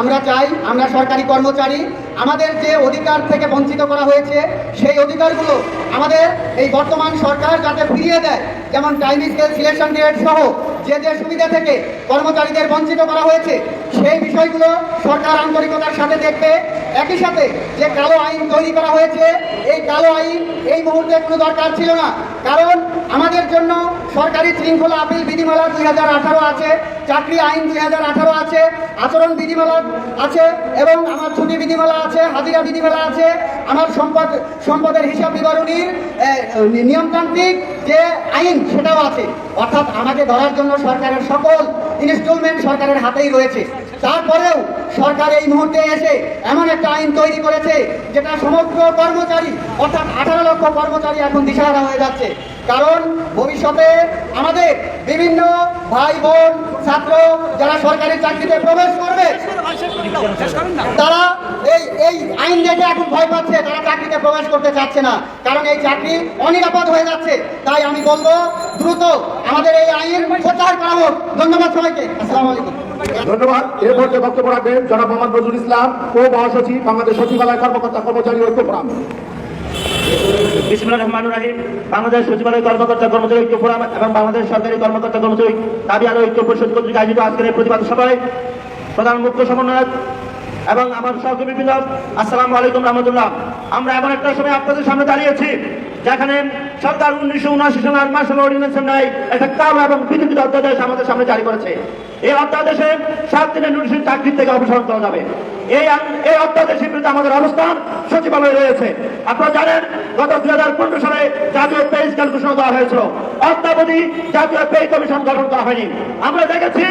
আমরা চাই, আমরা সরকারি কর্মচারী, আমাদের যে অধিকার থেকে বঞ্চিত করা হয়েছে, সেই অধিকারগুলো আমাদের এই বর্তমান সরকার যাতে ফিরিয়ে দেয়। যেমন টাইম স্কেল সিলেকশন রেট সহ যে যে সুবিধা থেকে কর্মচারীদের বঞ্চিত করা হয়েছে সেই বিষয়গুলো সরকার আন্তরিকতার সাথে দেখবে। একই সাথে যে কালো আইন তৈরি করা হয়েছে, এই কালো আইন এই মুহূর্তে কোনো দরকার ছিল না। কারণ আমাদের জন্য সরকারি শৃঙ্খলা আপিল বিধিমালা দুই হাজার আঠারো আছে, চাকরি আইন দুই হাজার আঠারো আছে, আচরণ বিধিমালা আছে, এবং আমার ছুটি বিধিমালা আছে, হাজিরা বিধিমালা আছে, আমার সম্পদ, সম্পদের হিসাব বিবরণীর নিয়মতান্ত্রিক যে আইন সেটাও আছে। অর্থাৎ আমাকে ধরার জন্য সরকারের সকল ইনস্টলমেন্ট সরকারের হাতেই রয়েছে। তারপরেও সরকার এই মুহূর্তে এসে এমন একটা আইন তৈরি করেছে যেটা সমগ্র কর্মচারী, অর্থাৎ আঠারো লক্ষ কর্মচারী এখন দিশাহারা হয়ে যাচ্ছে। কারণ ভবিষ্যতে আমাদের বিভিন্ন ভাই বোন, ছাত্র যারা সরকারি চাকরিতে প্রবেশ করবে, তারা এই এই আইন দেখে এখন ভয় পাচ্ছে, তারা চাকরিতে প্রবেশ করতে চাচ্ছে না। কারণ এই চাকরি অনিরাপদ হয়ে যাচ্ছে। তাই আমি বলব, দ্রুত আমাদের এই আইন প্রচার করা হোক। ধন্যবাদ সবাইকে। আসসালামু আলাইকুম। ধন্যবাদ। এর মধ্যে বক্তব্য রাখবেন, জনাব মোহাম্মদ নজরুল ইসলাম, ও মহাসচিব, বাংলাদেশ সচিবালয় কর্মকর্তা, কর্মচারী ঐক্য ফোরাম। বিসমুল্লাহ রহমান রাহিম। বাংলাদেশ সচিবালয় কর্মকর্তা, কর্মচারী ঐক্য ফোরাম এবং বাংলাদেশ সরকারি কর্মকর্তা, কর্মচারী দাবি আলো ঐক্য পরিষদ কর্তৃক আয়োজিত আজকের এই প্রতিবাদ সভায় প্রধান মুখ্য সমন্বয়ক এবং আমার সহকর্মী বৃন্দ, আসসালামু আলাইকুম রহমতুল্লাহ। আমরা এমন একটা সময় আপনাদের সামনে দাঁড়িয়েছি যেখানে সরকার উনিশশো উনআশি সালের মার্শাল অর্ডিনেন্সের নাই, একটা কাল এবং পৃথিবীর অধ্যাদেশ আমাদের সামনে জারি করেছে। এই অধ্যাদেশে সাত দিনের নোটিশের চাকরি থেকে অপসারণ করা যাবে। এই অধ্যাদেশের বিরুদ্ধে আমাদের অবস্থান সচিবালয়ে রয়েছে। আপনারা জানেন, গত দুই হাজার পনেরো সালে জাতীয় স্কেল ঘোষণা হয়েছিল। অদ্যাবধি জাতীয় কমিশন গঠন করা হয়নি। আমরা দেখেছি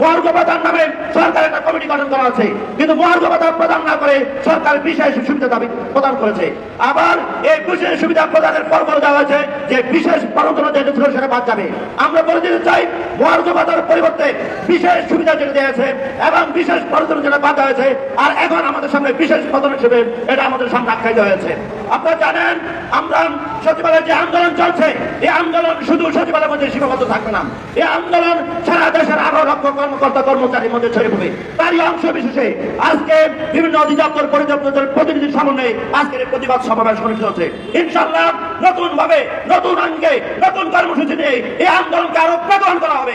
মহার্ঘ প্রধান নামে সরকার একটা কমিটি গঠন করা আছে কিন্তু প্রধান প্রদান না করে সরকার বিশেষ সুবিধা দাবি প্রদান করেছে। আবার এই বিশেষ সুবিধা প্রদানের পর বলে দেওয়া যে বিশেষ যেটা ছিল সেটা বাদ যাবে। আমরা বলে দিতে চাই পরিবর্তে বিশেষ সুবিধা যেটা দেওয়া এবং বিশেষ পরন্তনা যেটা বাদ হয়েছে আর এখন আমাদের সামনে বিশেষ পদন হিসেবে এটা আমাদের সামনে আপনারা জানেন, আমরা সচিবালয়ে যে আন্দোলন চলছে, এই আন্দোলন শুধু সচিবালয়ের মধ্যে সীমাবদ্ধ থাকবে না। এই আন্দোলন সারা দেশের লক্ষ কর্মকর্তা কর্মচারীর মধ্যে ছড়ে পড়বে। তারই অংশ বিশেষে আজকে বিভিন্ন অধিদপ্তর পরিদপ্তরের প্রতিনিধির সমন্বয়ে আজকের প্রতিবাদ সমাবেশ অনুষ্ঠিত হচ্ছে। ইনশাল্লাহ নতুন ভাবে নতুন অঙ্গে নতুন কর্মসূচি নিয়ে এই আন্দোলনকে আরও প্রদান করা হবে।